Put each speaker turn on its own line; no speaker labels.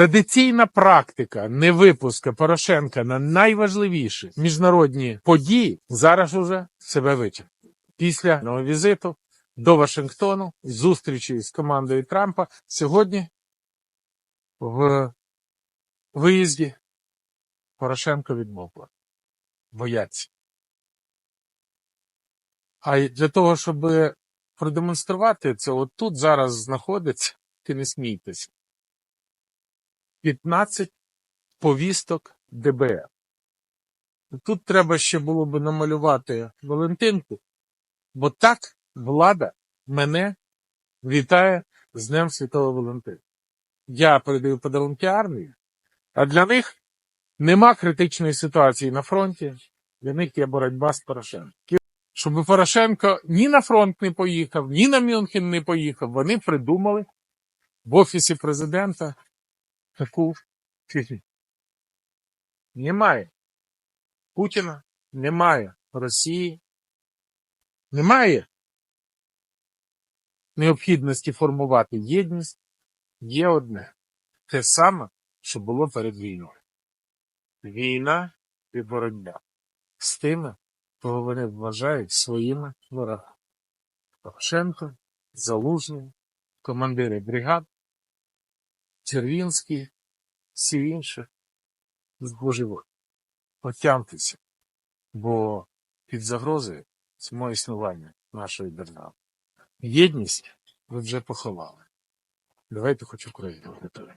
Традиційна практика невипуска Порошенка на найважливіші міжнародні події зараз уже себе вичерпала. Після нового візиту до Вашингтону, зустрічі з командою Трампа, сьогодні в виїзді Порошенко відмовила. Бояться. А для того, щоб продемонструвати це, от тут зараз знаходиться, ти не смійтеся, 15 повісток ДБР. Тут треба ще було би намалювати Валентинку, бо так влада мене вітає з Днем Святого Валентина. Я передаю подарунки армії, а для них нема критичної ситуації на фронті, для них є боротьба з Порошенком. Щоб Порошенко ні на фронт не поїхав, ні на Мюнхен не поїхав, вони придумали в офісі президента таку фігню. Немає Путіна, немає Росії, немає необхідності формувати єдність. Є одне те саме, що було перед війною. Війна і боротьба з тими, кого вони вважають своїми ворогами. Порошенко, Залужний, командири бригад, Червінський, всі інші збожеволі. Отямтеся, бо під загрозою само існування нашої держави. Єдність ви вже поховали. Давайте хоч Україну врятуємо.